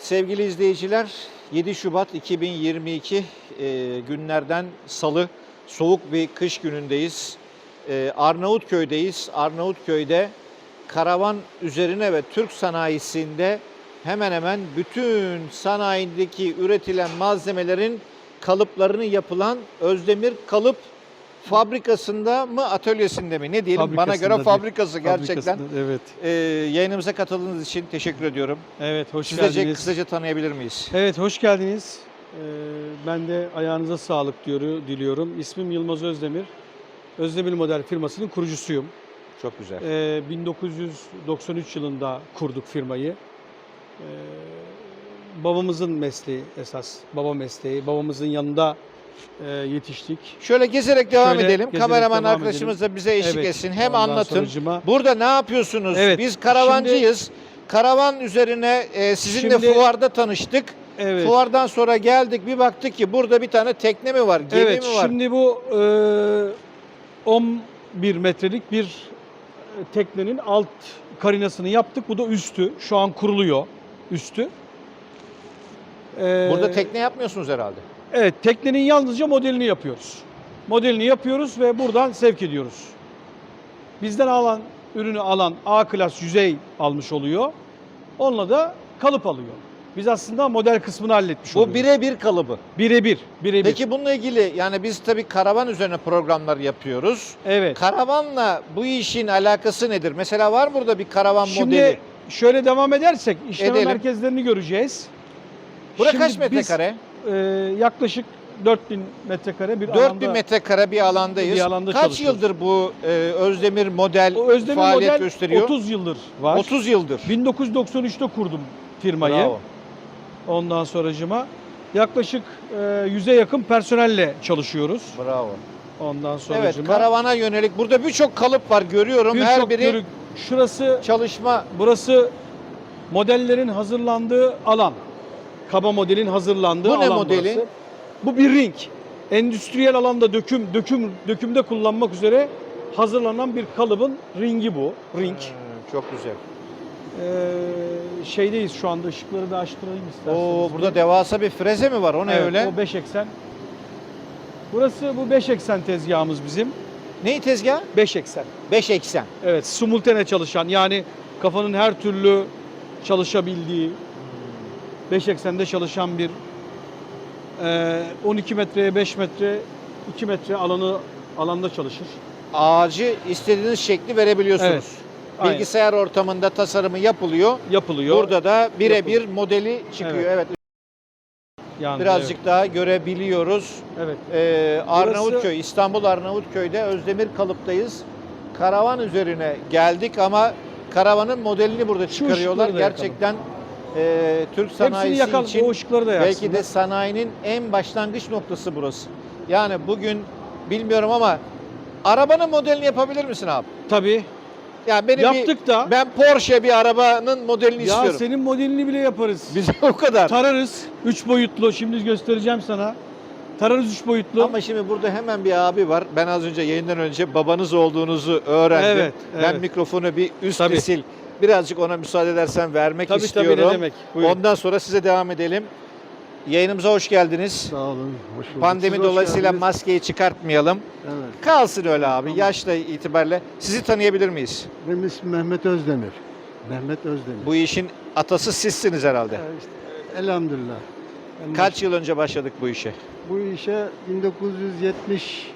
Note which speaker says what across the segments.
Speaker 1: Sevgili izleyiciler, 7 Şubat 2022 e, günlerden salı soğuk bir kış günündeyiz. E, Arnavutköy'deyiz. Arnavutköy'de karavan üzerine ve Türk sanayisinde hemen hemen bütün sanayideki üretilen malzemelerin kalıplarını yapılan Özdemir Kalıp Fabrikasında mı atölyesinde mi ne diyelim bana göre fabrikası gerçekten.
Speaker 2: Evet.
Speaker 1: E, yayınımıza katıldığınız için teşekkür ediyorum.
Speaker 2: Evet, hoş
Speaker 1: Sizce
Speaker 2: geldiniz.
Speaker 1: kısaca tanıyabilir miyiz?
Speaker 2: Evet, hoş geldiniz. Ee, ben de ayağınıza sağlık diyor, diliyorum. İsmim Yılmaz Özdemir. Özdemir Model firmasının kurucusuyum.
Speaker 1: Çok güzel.
Speaker 2: Ee, 1993 yılında kurduk firmayı. Ee, babamızın mesleği esas, baba mesleği. Babamızın yanında e, yetiştik.
Speaker 1: Şöyle gezerek devam
Speaker 2: Şöyle
Speaker 1: edelim.
Speaker 2: gezerek
Speaker 1: Kameraman
Speaker 2: devam
Speaker 1: arkadaşımız da bize eşlik
Speaker 2: Evet,
Speaker 1: etsin. Hem
Speaker 2: ondan
Speaker 1: anlatın.
Speaker 2: sonracıma-
Speaker 1: Burada ne yapıyorsunuz?
Speaker 2: Evet,
Speaker 1: Biz karavancıyız. Karavan üzerine e, sizinle
Speaker 2: Şimdi-
Speaker 1: fuarda tanıştık.
Speaker 2: Evet.
Speaker 1: Fuardan sonra geldik bir baktık ki burada bir tane tekne mi var, gemi
Speaker 2: Evet,
Speaker 1: mi var?
Speaker 2: şimdi bu e, 11 metrelik bir e, teknenin alt karinasını yaptık. Bu da üstü. Şu an kuruluyor üstü. E,
Speaker 1: Burada tekne yapmıyorsunuz herhalde.
Speaker 2: Evet, teknenin yalnızca modelini yapıyoruz. Modelini yapıyoruz ve buradan sevk ediyoruz. Bizden alan, ürünü alan A klas yüzey almış oluyor. Onunla da kalıp alıyor. Biz aslında model kısmını halletmiş
Speaker 1: Bu
Speaker 2: oluyoruz.
Speaker 1: birebir kalıbı.
Speaker 2: birebir, birebir.
Speaker 1: Peki bununla ilgili yani biz tabii karavan üzerine programlar yapıyoruz.
Speaker 2: evet.
Speaker 1: Karavanla bu işin alakası nedir? Mesela var mı burada bir karavan
Speaker 2: Şimdi
Speaker 1: modeli?
Speaker 2: şöyle devam edersek işleme
Speaker 1: Edelim.
Speaker 2: merkezlerini göreceğiz.
Speaker 1: Bura
Speaker 2: Şimdi
Speaker 1: kaç
Speaker 2: biz,
Speaker 1: metrekare?
Speaker 2: E, yaklaşık 4000 metrekare bir
Speaker 1: 4000
Speaker 2: alanda.
Speaker 1: metrekare bir alandayız.
Speaker 2: Bir alanda
Speaker 1: Kaç
Speaker 2: çalışıyoruz.
Speaker 1: yıldır bu e, Özdemir model
Speaker 2: O Özdemir
Speaker 1: faaliyet
Speaker 2: model
Speaker 1: gösteriyor?
Speaker 2: 30 yıldır var.
Speaker 1: 30 yıldır.
Speaker 2: 1993'te kurdum firmayı.
Speaker 1: Bravo.
Speaker 2: Ondan sonracıma yaklaşık e, 100'e yakın personelle çalışıyoruz.
Speaker 1: Bravo.
Speaker 2: Ondan
Speaker 1: Evet,
Speaker 2: sonracıma.
Speaker 1: karavana yönelik burada birçok kalıp var görüyorum. Her
Speaker 2: birçok
Speaker 1: biri
Speaker 2: yörük- şurası
Speaker 1: çalışma.
Speaker 2: burası modellerin hazırlandığı alan. Kaba modelin hazırlandığı
Speaker 1: Bu ne
Speaker 2: alan
Speaker 1: modeli?
Speaker 2: burası. Bu bir ring. Endüstriyel alanda döküm döküm dökümde kullanmak üzere hazırlanan bir kalıbın ringi bu. Ring.
Speaker 1: Hmm, çok güzel.
Speaker 2: Ee, şeydeyiz şu anda ışıkları da açtırayım isterseniz.
Speaker 1: Oo, burada devasa bir freze mi var? O ne
Speaker 2: Evet,
Speaker 1: öyle?
Speaker 2: O 5 eksen. Burası bu 5 eksen tezgahımız bizim.
Speaker 1: Neyi tezgah?
Speaker 2: 5 eksen.
Speaker 1: 5 eksen.
Speaker 2: Evet, simultane çalışan yani kafanın her türlü çalışabildiği 5 eksende çalışan bir e, 12 metreye 5 metre 2 metre alanı alanda çalışır.
Speaker 1: Ağacı istediğiniz şekli verebiliyorsunuz.
Speaker 2: Evet, aynen.
Speaker 1: Bilgisayar ortamında tasarımı yapılıyor.
Speaker 2: Yapılıyor.
Speaker 1: Burada da birebir modeli çıkıyor. Evet.
Speaker 2: Evet. Yani,
Speaker 1: Birazcık daha görebiliyoruz.
Speaker 2: evet.
Speaker 1: Ee, Arnavutköy, İstanbul Arnavutköy'de Özdemir Kalıp'tayız. Karavan üzerine geldik ama karavanın modelini burada çıkarıyorlar.
Speaker 2: da yakalım.
Speaker 1: E, Türk sanayisi
Speaker 2: yakalım.
Speaker 1: için
Speaker 2: O ışıkları da
Speaker 1: belki de sanayinin en başlangıç noktası burası. Yani bugün bilmiyorum ama arabanın modelini yapabilir misin abi?
Speaker 2: Tabii.
Speaker 1: Yani benim bir,
Speaker 2: Yaptık da.
Speaker 1: ben Porsche bir arabanın modelini
Speaker 2: ya
Speaker 1: istiyorum.
Speaker 2: senin modelini bile yaparız.
Speaker 1: Bize o kadar.
Speaker 2: Tararız. 3 boyutlu. Şimdi göstereceğim sana. Tararız 3 boyutlu.
Speaker 1: Ama şimdi burada hemen bir abi var. Ben az önce yayından önce babanız olduğunuzu öğrendim.
Speaker 2: Evet,
Speaker 1: Ben
Speaker 2: evet.
Speaker 1: mikrofonu bir üst
Speaker 2: Tabii.
Speaker 1: bir sil. Birazcık ona müsaade edersen vermek
Speaker 2: tabii
Speaker 1: istiyorum.
Speaker 2: tabii ne demek. Buyurun.
Speaker 1: Ondan sonra size devam edelim. Yayınımıza hoş geldiniz.
Speaker 3: Sağ olun. Hoş bulduk.
Speaker 1: Pandemi
Speaker 3: Siz
Speaker 1: dolayısıyla
Speaker 3: geldiniz.
Speaker 1: maskeyi çıkartmayalım.
Speaker 3: Evet.
Speaker 1: Kalsın öyle abi.
Speaker 3: Tamam.
Speaker 1: Yaşla itibariyle. Sizi tanıyabilir miyiz?
Speaker 3: Benim ismim Mehmet Özdemir. Mehmet Özdemir.
Speaker 1: Bu işin atası sizsiniz herhalde.
Speaker 3: Evet, işte, elhamdülillah. Ben
Speaker 1: Kaç yıl önce başladık bu işe?
Speaker 3: Bu işe 1970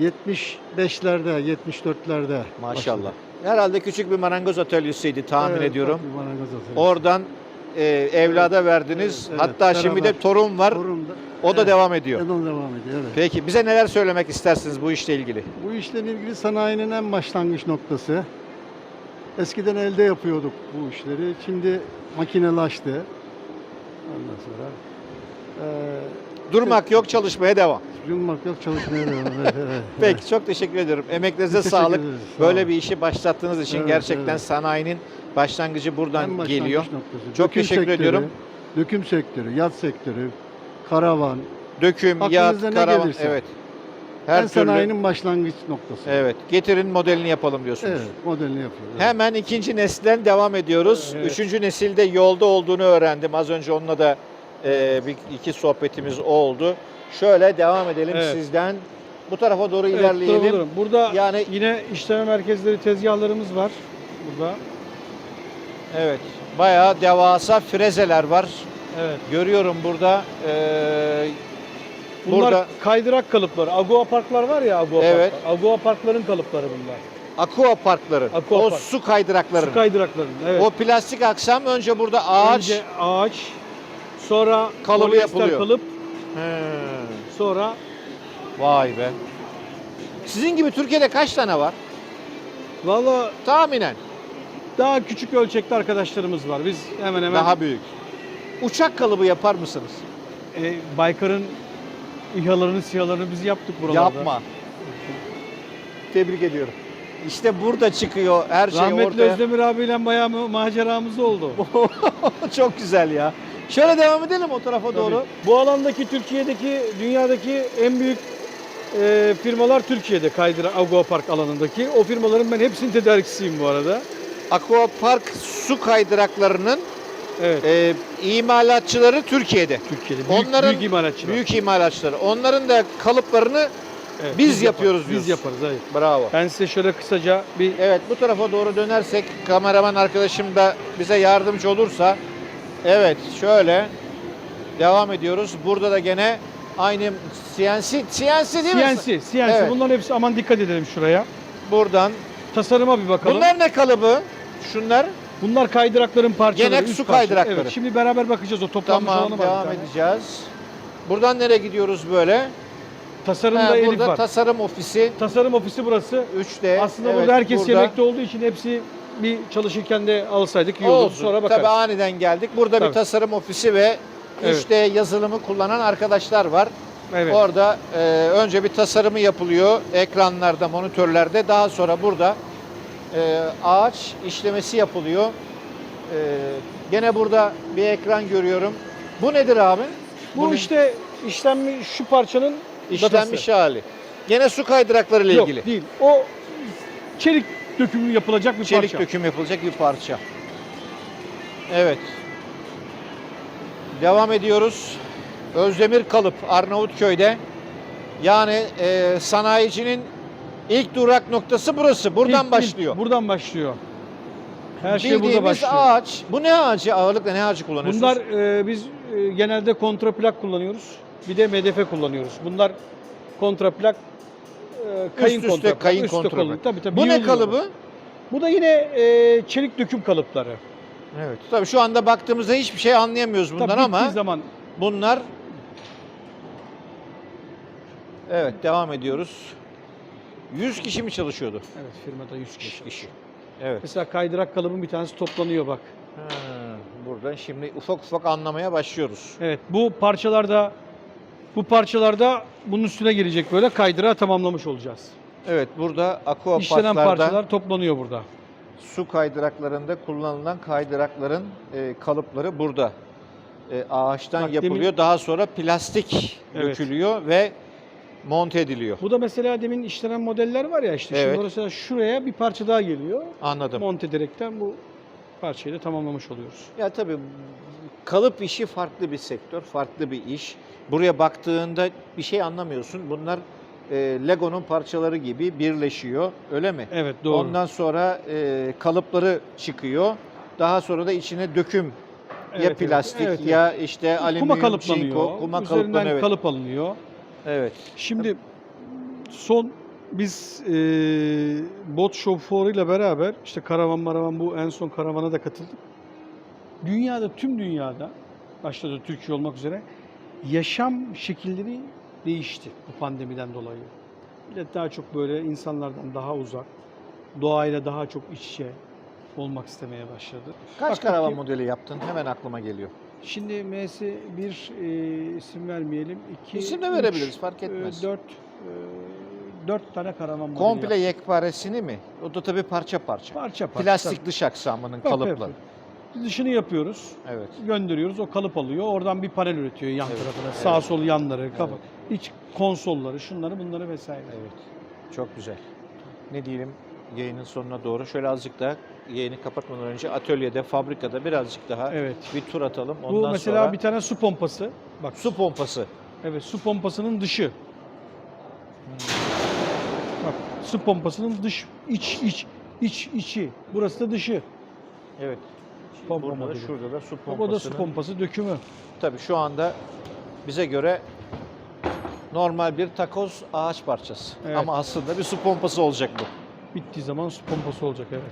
Speaker 3: 75'lerde, 74'lerde
Speaker 1: Maşallah.
Speaker 3: başladım.
Speaker 1: Herhalde küçük bir marangoz atölyesiydi tahmin
Speaker 3: Evet,
Speaker 1: ediyorum.
Speaker 3: bir marangoz atölyesi.
Speaker 1: Oradan e, evlada verdiniz.
Speaker 3: Evet,
Speaker 1: Hatta şimdi de
Speaker 3: beraber.
Speaker 1: torun var. O da
Speaker 3: Evet,
Speaker 1: devam ediyor.
Speaker 3: Devam devam ediyor. Evet.
Speaker 1: Peki bize neler söylemek istersiniz bu işle ilgili?
Speaker 3: Bu işle ilgili sanayinin en başlangıç noktası. Eskiden elde yapıyorduk bu işleri. Şimdi makinelaştı. Ondan sonra eee
Speaker 1: Durmak yok, çalışmaya devam.
Speaker 3: Yılmak yok çalışmaya devam. Evet, evet.
Speaker 1: Peki çok teşekkür ediyorum. Emeklerinize
Speaker 3: Teşekkür
Speaker 1: sağlık.
Speaker 3: ederiz, sağ
Speaker 1: Böyle
Speaker 3: olun.
Speaker 1: bir işi başlattığınız için
Speaker 3: Evet,
Speaker 1: gerçekten
Speaker 3: evet.
Speaker 1: sanayinin başlangıcı buradan
Speaker 3: En başlangıç
Speaker 1: geliyor.
Speaker 3: noktası.
Speaker 1: Çok teşekkür
Speaker 3: sektörü,
Speaker 1: ediyorum.
Speaker 3: Döküm sektörü, yat sektörü, karavan.
Speaker 1: Döküm,
Speaker 3: Aklınıza
Speaker 1: yat,
Speaker 3: ne
Speaker 1: karavan.
Speaker 3: gelirse.
Speaker 1: Evet. Her
Speaker 3: en
Speaker 1: türlü.
Speaker 3: sanayinin başlangıç noktası.
Speaker 1: Evet. Getirin modelini yapalım diyorsunuz.
Speaker 3: Evet, modelini yapıyoruz.
Speaker 1: Hemen ikinci nesilden devam ediyoruz.
Speaker 2: Evet.
Speaker 1: Üçüncü nesilde yolda olduğunu öğrendim. Az önce onunla da e, bir, iki sohbetimiz oldu. Şöyle devam edelim
Speaker 2: Evet.
Speaker 1: sizden. Bu tarafa doğru
Speaker 2: Evet,
Speaker 1: ilerleyelim.
Speaker 2: durabilirim. Burada
Speaker 1: Yani-
Speaker 2: yine işleme merkezleri, tezgahlarımız var. Burada.
Speaker 1: Evet. Bayağı devasa frezeler var.
Speaker 2: Evet.
Speaker 1: Görüyorum burada. e,
Speaker 2: Bunlar
Speaker 1: burada
Speaker 2: kaydırak kalıpları. Agua parklar var ya Agua
Speaker 1: Evet.
Speaker 2: parklar. Agua parkların kalıpları bunlar.
Speaker 1: aqua parkların,
Speaker 2: Aqua
Speaker 1: o
Speaker 2: park.
Speaker 1: su kaydırakların.
Speaker 2: Su kaydırakların. Evet.
Speaker 1: O plastik aksam önce burada ağaç.
Speaker 2: Önce ağaç, sonra
Speaker 1: Kalıbı
Speaker 2: polyester
Speaker 1: yapılıyor.
Speaker 2: kalıp,
Speaker 1: He.
Speaker 2: sonra
Speaker 1: Vay be. Sizin gibi Türkiye'de kaç tane var?
Speaker 2: valla
Speaker 1: Tahminen.
Speaker 2: daha küçük ölçekli arkadaşlarımız var. Biz hemen hemen
Speaker 1: Daha büyük. Uçak kalıbı yapar mısınız?
Speaker 2: e, Baykar'ın İHA'larını, SİHA'larını biz yaptık buralarda.
Speaker 1: Yapma. Tebrik ediyorum. İşte burada çıkıyor her şey
Speaker 2: Rahmetli
Speaker 1: ortaya.
Speaker 2: Özdemir abiyle bayağı ma- maceramız oldu.
Speaker 1: Çok güzel ya. Şöyle devam edelim o tarafa doğru.
Speaker 2: Tabii. Bu alandaki Türkiye'deki, dünyadaki en büyük e, firmalar Türkiye'de kaydıra Agua Park alanındaki. O firmaların ben hepsinin tedarikçisiyim bu arada.
Speaker 1: Aqua Park su kaydıraklarının
Speaker 2: Evet.
Speaker 1: e, imalatçıları Türkiye'de.
Speaker 2: Türkiye'de büyük,
Speaker 1: Onların
Speaker 2: büyük imalatçılar.
Speaker 1: Büyük imalatçıları. Onların da kalıplarını
Speaker 2: Evet,
Speaker 1: biz yapıyoruz
Speaker 2: yaparız.
Speaker 1: diyorsun.
Speaker 2: Biz yaparız evet.
Speaker 1: bravo.
Speaker 2: Ben size şöyle kısaca bir
Speaker 1: Evet bu tarafa doğru dönersek kameraman arkadaşım da bize yardımcı olursa. Evet şöyle devam ediyoruz. Burada da gene aynı CNC, CNC değil mi?
Speaker 2: CNC, CNC
Speaker 1: Evet.
Speaker 2: bunların hepsi aman dikkat edelim şuraya.
Speaker 1: Buradan.
Speaker 2: Tasarıma bir bakalım.
Speaker 1: Bunlar ne kalıbı? Şunlar.
Speaker 2: Bunlar kaydırakların parçaları.
Speaker 1: Gene su kaydırakları.
Speaker 2: Evet, şimdi beraber bakacağız o toplanmış
Speaker 1: Tamam
Speaker 2: bir
Speaker 1: devam edeceğiz. Buradan nereye gidiyoruz böyle?
Speaker 2: Tasarımda
Speaker 1: Ha,
Speaker 2: Elif
Speaker 1: burada
Speaker 2: var.
Speaker 1: tasarım ofisi
Speaker 2: Tasarım ofisi burası.
Speaker 1: 3D.
Speaker 2: Aslında
Speaker 1: Evet,
Speaker 2: burada herkes
Speaker 1: burada.
Speaker 2: yemekte olduğu için hepsi bir çalışırken de alsaydık iyi olurdu.
Speaker 1: Olsun.
Speaker 2: Sonra bakarız.
Speaker 1: Tabii aniden geldik. Burada bir
Speaker 2: Tabii.
Speaker 1: tasarım ofisi ve
Speaker 2: Evet.
Speaker 1: 3D yazılımı kullanan arkadaşlar var.
Speaker 2: evet.
Speaker 1: Orada e, önce bir tasarımı yapılıyor ekranlarda, monitörlerde. Daha sonra burada e, ağaç işlemesi yapılıyor. E, gene burada bir ekran görüyorum. Bu nedir abi?
Speaker 2: Bu
Speaker 1: Bunun
Speaker 2: işte işlenmiş şu parçanın
Speaker 1: işlenmiş
Speaker 2: datası.
Speaker 1: hali. Gene su kaydırakları ile
Speaker 2: Yok
Speaker 1: ilgili.
Speaker 2: değil. O çelik dökümü yapılacak bir
Speaker 1: Çelik
Speaker 2: parça.
Speaker 1: döküm yapılacak bir parça. Evet. Devam ediyoruz. Özdemir Kalıp Arnavutköy'de. Yani e, sanayicinin ilk durak noktası burası. Buradan
Speaker 2: İlk-
Speaker 1: başlıyor.
Speaker 2: ilk buradan başlıyor. Her şey
Speaker 1: Bildiğimiz
Speaker 2: burada başlıyor.
Speaker 1: ağaç. Bu ne ağacı? Ağırlıkla ne ağacı kullanıyorsunuz?
Speaker 2: Bunlar e, biz e, genelde kontraplak kullanıyoruz. Bir de MDF kullanıyoruz. Bunlar kontraplak e, kayın
Speaker 1: üste
Speaker 2: kontraplak.
Speaker 1: kayın
Speaker 2: üstte
Speaker 1: kontraplak.
Speaker 2: kullan- Tabii, tabii,
Speaker 1: Bu ne kalıbı?
Speaker 2: Bu da yine e, çelik döküm kalıpları.
Speaker 1: Evet. Tabii şu anda baktığımızda hiçbir şey anlayamıyoruz bundan
Speaker 2: Tabii
Speaker 1: ama
Speaker 2: zaman
Speaker 1: bunlar Evet, devam ediyoruz. 100 kişi mi çalışıyordu?
Speaker 2: evet firmada 100 kişi.
Speaker 1: kişi. Evet.
Speaker 2: Mesela kaydırak kalıbın bir tanesi toplanıyor bak.
Speaker 1: Ha, buradan şimdi ufak ufak anlamaya başlıyoruz.
Speaker 2: Evet bu parçalarda bu parçalarda bunun üstüne gelecek böyle kaydırağı tamamlamış olacağız.
Speaker 1: Evet burada aqua
Speaker 2: İşlenen parçalar toplanıyor burada.
Speaker 1: su kaydıraklarında kullanılan kaydırakların e, kalıpları burada. E, ağaçtan
Speaker 2: Bak,
Speaker 1: yapılıyor.
Speaker 2: demin-
Speaker 1: Daha sonra plastik
Speaker 2: Evet.
Speaker 1: dökülüyor ve monte ediliyor.
Speaker 2: Bu da mesela demin işlenen modeller var ya işte.
Speaker 1: Evet.
Speaker 2: Şimdi mesela şuraya bir parça daha geliyor.
Speaker 1: Anladım.
Speaker 2: Monte ederekten bu parçayı da tamamlamış oluyoruz.
Speaker 1: Ya tabii kalıp işi farklı bir sektör, farklı bir iş. Buraya baktığında bir şey anlamıyorsun. Bunlar e, Lego'nun parçaları gibi birleşiyor. Öyle mi?
Speaker 2: Evet doğru.
Speaker 1: Ondan sonra e, kalıpları çıkıyor. Daha sonra da içine döküm ya
Speaker 2: evet,
Speaker 1: plastik
Speaker 2: evet,
Speaker 1: ya işte alüminyum,
Speaker 2: kuma kalıplanıyor.
Speaker 1: çinko, kuma
Speaker 2: Üzerinden
Speaker 1: kalıplanıyor. Evet.
Speaker 2: kalıp alınıyor.
Speaker 1: evet.
Speaker 2: Şimdi son biz e, bot ile beraber işte karavan maravan bu en son karavana da katıldık. Dünyada tüm dünyada başta da Türkiye olmak üzere yaşam şekilleri değişti bu pandemiden dolayı. Millet daha çok böyle insanlardan daha uzak, doğayla daha çok iç içe olmak istemeye başladı.
Speaker 1: Kaç
Speaker 2: Baktık
Speaker 1: karavan
Speaker 2: ki-
Speaker 1: modeli yaptın? Hemen aklıma geliyor.
Speaker 2: Şimdi M'si bir e, isim vermeyelim. iki,
Speaker 1: İsim de
Speaker 2: üç,
Speaker 1: verebiliriz, fark
Speaker 2: e,
Speaker 1: etmez.
Speaker 2: dört, e, dört tane karavan modeli
Speaker 1: Komple
Speaker 2: yaptık.
Speaker 1: yekparesini mi? O da tabii parça parça.
Speaker 2: parça parça.
Speaker 1: Plastik dış aksamının
Speaker 2: Tabii,
Speaker 1: kalıpları.
Speaker 2: Dışını yapıyoruz,
Speaker 1: Evet.
Speaker 2: gönderiyoruz, o kalıp alıyor. Oradan bir panel üretiyor yan
Speaker 1: Evet,
Speaker 2: tarafına.
Speaker 1: evet.
Speaker 2: Sağ sol yanları, kafa. İç konsolları, şunları bunları vesaire.
Speaker 1: Evet. Çok güzel. Ne diyelim yayının sonuna doğru. Şöyle azıcık daha yayını kapatmadan önce atölyede, fabrikada birazcık daha
Speaker 2: Evet.
Speaker 1: bir tur atalım. Ondan
Speaker 2: Bu mesela
Speaker 1: sonra
Speaker 2: bir tane su pompası. Bak
Speaker 1: su pompası.
Speaker 2: Evet su pompasının dışı. Bak su pompasının dış iç iç iç içi. Burası da dışı.
Speaker 1: Evet.
Speaker 2: Pompa
Speaker 1: Burada da
Speaker 2: modeli.
Speaker 1: şurada da su
Speaker 2: Bak o da su
Speaker 1: pompasının.
Speaker 2: pompası dökümü.
Speaker 1: Tabii şu anda bize göre normal bir takoz ağaç parçası.
Speaker 2: Evet.
Speaker 1: Ama aslında bir su pompası olacak bu.
Speaker 2: Bittiği zaman su pompası olacak evet.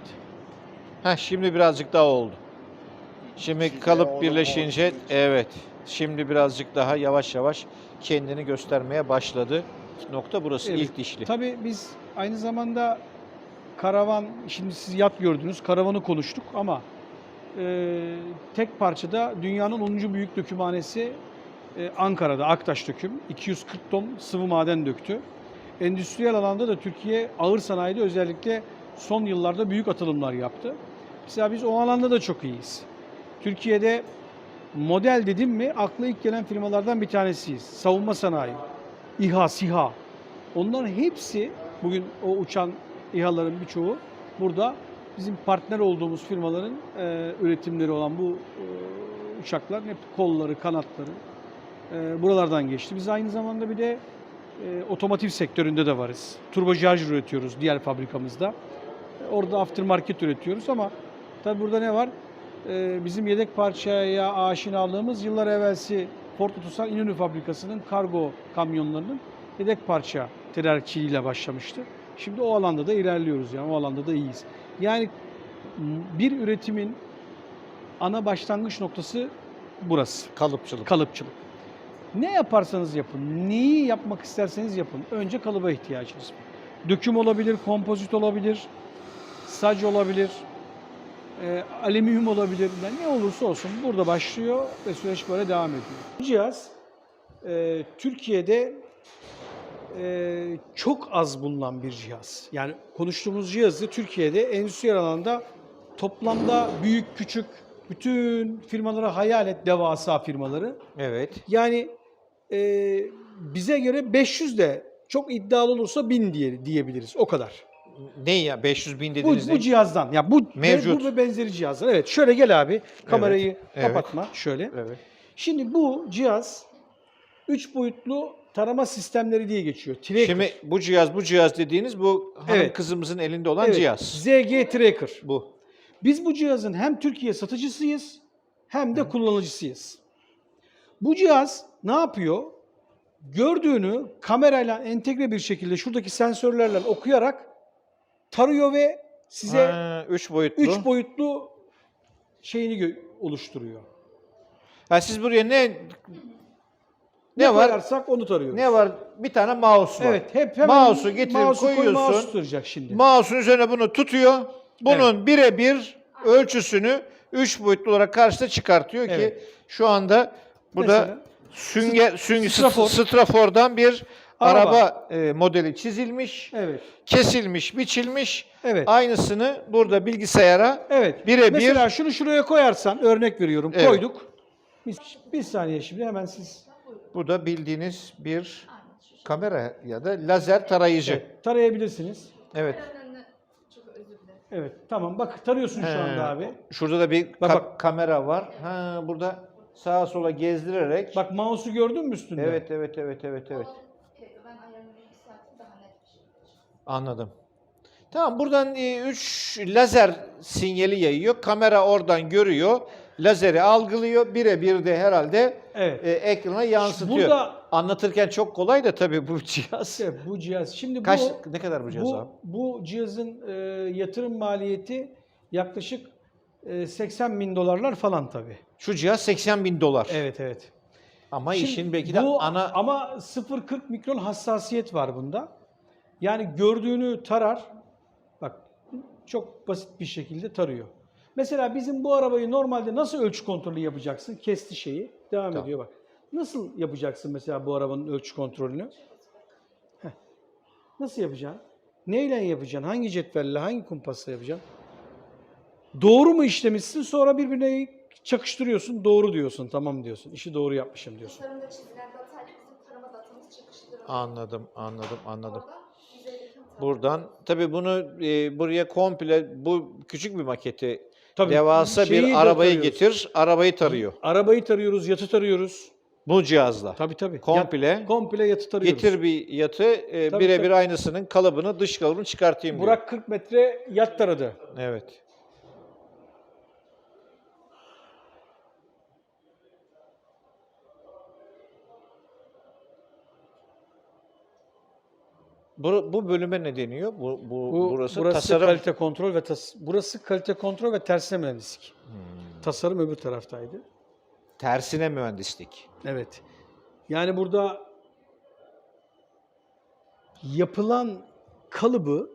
Speaker 1: Heh, şimdi birazcık daha oldu. Şimdi kalıp birleşince evet. Şimdi birazcık daha yavaş yavaş kendini göstermeye başladı. Nokta burası
Speaker 2: Evet.
Speaker 1: ilk dişli.
Speaker 2: Tabii biz aynı zamanda karavan, şimdi siz yat gördünüz, karavanı konuştuk ama e, tek parçada dünyanın 10. büyük dökümhanesi e, Ankara'da Aktaş Döküm 240 ton sıvı maden döktü. Endüstriyel alanda da Türkiye ağır sanayide özellikle son yıllarda büyük atılımlar yaptı. Mesela biz o alanda da çok iyiyiz. Türkiye'de model dedim mi akla ilk gelen firmalardan bir tanesiyiz. Savunma sanayi, İHA, SİHA. Onların hepsi bugün o uçan İHA'ların birçoğu burada bizim partner olduğumuz firmaların e, üretimleri olan bu e, uçakların hep kolları, kanatları e, buralardan geçti. Biz aynı zamanda bir de e, otomotiv sektöründe de varız. Turboşarj üretiyoruz diğer fabrikamızda. E, Orada aftermarket üretiyoruz ama tabi burada ne var? E, bizim yedek parçaya aşinalığımız yıllar evvelsi Ford Otosan İnönü fabrikasının kargo kamyonlarının yedek parça tedarikçiliğiyle başlamıştı. Şimdi o alanda da ilerliyoruz yani o alanda da iyiyiz. Yani bir üretimin ana başlangıç noktası burası.
Speaker 1: Kalıpçılık.
Speaker 2: Kalıpçılık. Ne yaparsanız yapın, neyi yapmak isterseniz yapın. Önce kalıba ihtiyacınız var. Döküm olabilir, kompozit olabilir, sac olabilir, e, alüminyum olabilir. Yani ne olursa olsun burada başlıyor ve süreç böyle devam ediyor. Bu cihaz e, Türkiye'de e, çok az bulunan bir cihaz. Yani konuştuğumuz cihazı Türkiye'de endüstriyel alanda toplamda büyük küçük bütün firmalara hayal et devasa firmaları.
Speaker 1: Evet.
Speaker 2: Yani e, bize göre 500 de çok iddialı olursa 1000 diye, diyebiliriz. O kadar.
Speaker 1: Ne ya 500 bin
Speaker 2: Bu,
Speaker 1: dediğiniz
Speaker 2: bu
Speaker 1: ne?
Speaker 2: cihazdan. Ya bu
Speaker 1: Mevcut.
Speaker 2: bu ve benzeri cihazlar. Evet şöyle gel abi. Kamerayı
Speaker 1: evet.
Speaker 2: kapatma şöyle.
Speaker 1: Evet.
Speaker 2: Şimdi bu cihaz 3 boyutlu tarama sistemleri diye geçiyor. Tracker.
Speaker 1: Şimdi bu cihaz bu cihaz dediğiniz bu hanım
Speaker 2: Evet.
Speaker 1: kızımızın elinde olan
Speaker 2: Evet,
Speaker 1: cihaz.
Speaker 2: ZG Tracker.
Speaker 1: Bu.
Speaker 2: Biz bu cihazın hem Türkiye satıcısıyız hem de kullanıcısıyız. Bu cihaz ne yapıyor? Gördüğünü kamerayla entegre bir şekilde şuradaki sensörlerle okuyarak tarıyor ve size
Speaker 1: Ha, üç boyutlu.
Speaker 2: 3 boyutlu şeyini oluşturuyor.
Speaker 1: Ha, siz buraya ne
Speaker 2: Ne,
Speaker 1: ne var?
Speaker 2: koyarsak onu tarıyoruz.
Speaker 1: Ne var? Bir tane mouse var.
Speaker 2: Evet, hep hemen
Speaker 1: Mouse'u getirip
Speaker 2: mouse'u koy,
Speaker 1: koyuyorsun.
Speaker 2: mouse tutacak şimdi.
Speaker 1: Mouse'un üzerine bunu tutuyor. Bunun birebir ölçüsünü 3 boyutlu olarak karşıda çıkartıyor ki
Speaker 2: Evet.
Speaker 1: şu anda burada
Speaker 2: Mesela
Speaker 1: sünger süng
Speaker 2: strafor.
Speaker 1: strafordan bir
Speaker 2: Araba.
Speaker 1: araba, e, modeli çizilmiş,
Speaker 2: evet.
Speaker 1: kesilmiş, biçilmiş.
Speaker 2: Evet.
Speaker 1: Aynısını burada bilgisayara
Speaker 2: Evet.
Speaker 1: Birebir-
Speaker 2: Mesela şunu şuraya koyarsan örnek veriyorum.
Speaker 1: Evet.
Speaker 2: Koyduk. Bir, bir saniye şimdi hemen siz
Speaker 1: bu da bildiğiniz bir kamera ya da lazer tarayıcı.
Speaker 2: evet, tarayabilirsiniz.
Speaker 1: Evet.
Speaker 4: Önüne çok özür dilerim.
Speaker 2: Evet tamam bak tarıyorsun şu
Speaker 1: He,
Speaker 2: anda abi.
Speaker 1: Şurada da bir
Speaker 2: Bak,
Speaker 1: ka-
Speaker 2: bak.
Speaker 1: kamera var. Ha burada sağa sola gezdirerek.
Speaker 2: Bak mouse'u gördün mü üstünde?
Speaker 1: Evet evet evet evet evet.
Speaker 4: O, evet, ben ayarını yükselttim daha net bir şey.
Speaker 1: Anladım. Tamam buradan 3 lazer sinyali yayıyor. Kamera oradan görüyor. Lazeri algılıyor. Birebir de herhalde
Speaker 2: Evet.
Speaker 1: e, ekrana yansıtıyor.
Speaker 2: Burada-
Speaker 1: Anlatırken çok kolay da tabii bu cihaz.
Speaker 2: Evet, bu cihaz. Şimdi
Speaker 1: Kaç
Speaker 2: bu
Speaker 1: ne kadar bu cihaz
Speaker 2: bu,
Speaker 1: abi?
Speaker 2: bu cihazın e, yatırım maliyeti yaklaşık e, 80 bin dolarlar falan tabii.
Speaker 1: Şu cihaz 80 bin dolar.
Speaker 2: Evet evet.
Speaker 1: Ama
Speaker 2: Şimdi
Speaker 1: işin belki de
Speaker 2: bu,
Speaker 1: ana
Speaker 2: ama 0.40 mikron hassasiyet var bunda. Yani gördüğünü tarar. Bak çok basit bir şekilde tarıyor. Mesela bizim bu arabayı normalde nasıl ölçü kontrolü yapacaksın? Kesti şeyi. Devam
Speaker 1: Tamam.
Speaker 2: ediyor bak. Nasıl yapacaksın mesela bu arabanın ölçü kontrolünü? Heh. Nasıl yapacaksın? Neyle yapacaksın? Hangi cetvelle, hangi kumpasla yapacaksın? Doğru mu işlemişsin? Sonra birbirine çakıştırıyorsun. Doğru diyorsun. Tamam diyorsun. İşi doğru yapmışım diyorsun.
Speaker 4: Tasarımda çizilen datayla bizim tarama datamız çakıştırılıyor.
Speaker 1: Anladım, anladım, anladım.
Speaker 4: Oradan.
Speaker 1: Buradan tabii bunu e, buraya komple bu küçük bir maketi
Speaker 2: Tabii
Speaker 1: devasa
Speaker 2: şeyi de
Speaker 1: bir arabayı
Speaker 2: tarıyoruz.
Speaker 1: getir, arabayı tarıyor.
Speaker 2: Arabayı tarıyoruz, yatı tarıyoruz.
Speaker 1: Bu cihazla.
Speaker 2: Tabii tabii.
Speaker 1: Komple
Speaker 2: Yat- komple yatı tarıyoruz.
Speaker 1: Getir bir yatı, e,
Speaker 2: Tabii,
Speaker 1: birebir
Speaker 2: tabii.
Speaker 1: aynısının kalıbını, dış kalıbını çıkartayım diyor.
Speaker 2: Burak 40 metre yat taradı.
Speaker 1: Evet. Bu, bu bölüme ne deniyor? Bu, bu,
Speaker 2: Bu
Speaker 1: burası,
Speaker 2: burası
Speaker 1: tasarım.
Speaker 2: kalite kontrol ve tas burası kalite kontrol ve tersine mühendislik.
Speaker 1: Hmm.
Speaker 2: Tasarım öbür taraftaydı.
Speaker 1: Tersine mühendislik.
Speaker 2: Evet. Yani burada yapılan kalıbı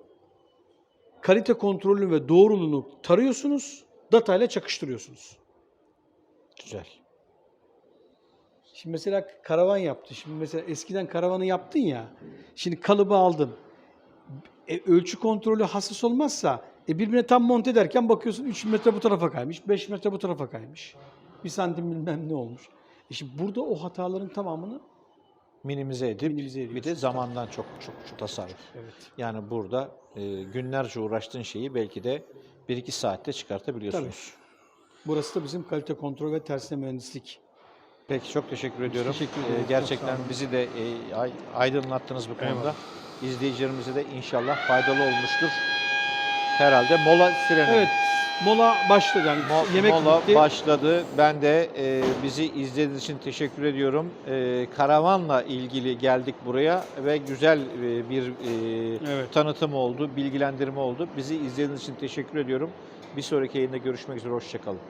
Speaker 2: kalite kontrolünü ve doğruluğunu tarıyorsunuz, datayla çakıştırıyorsunuz.
Speaker 1: Güzel.
Speaker 2: Şimdi mesela karavan yaptı. Şimdi mesela eskiden karavanı yaptın ya. Şimdi kalıbı aldın. E, ölçü kontrolü hassas olmazsa e, birbirine tam monte ederken bakıyorsun 3 metre bu tarafa kaymış, 5 metre bu tarafa kaymış. Bir santim bilmem ne olmuş. E şimdi burada o hataların tamamını
Speaker 1: Minimize edip
Speaker 2: Minimize
Speaker 1: bir de zamandan çok çok çok tasarruf.
Speaker 2: evet.
Speaker 1: Yani burada e, günlerce uğraştığın şeyi belki de 1-2 saatte çıkartabiliyorsunuz.
Speaker 2: Burası da bizim kalite kontrol ve tersine mühendislik.
Speaker 1: Peki çok teşekkür ediyorum.
Speaker 2: teşekkür
Speaker 1: Ee,
Speaker 2: ederiz. Çok
Speaker 1: gerçekten bizi de e, ay- aydınlattınız bu konuda.
Speaker 2: Eyvallah.
Speaker 1: İzleyicilerimize de inşallah faydalı olmuştur. Herhalde mola sireni.
Speaker 2: Evet. Mola başladı yani
Speaker 1: Mo-
Speaker 2: yemek
Speaker 1: mola
Speaker 2: bitti.
Speaker 1: başladı. Ben de e, bizi izlediğiniz için teşekkür ediyorum. E, karavanla ilgili geldik buraya ve güzel e, bir e,
Speaker 2: Evet.
Speaker 1: tanıtım oldu, bilgilendirme oldu. Bizi izlediğiniz için teşekkür ediyorum. Bir sonraki yayında görüşmek üzere. Hoşçakalın.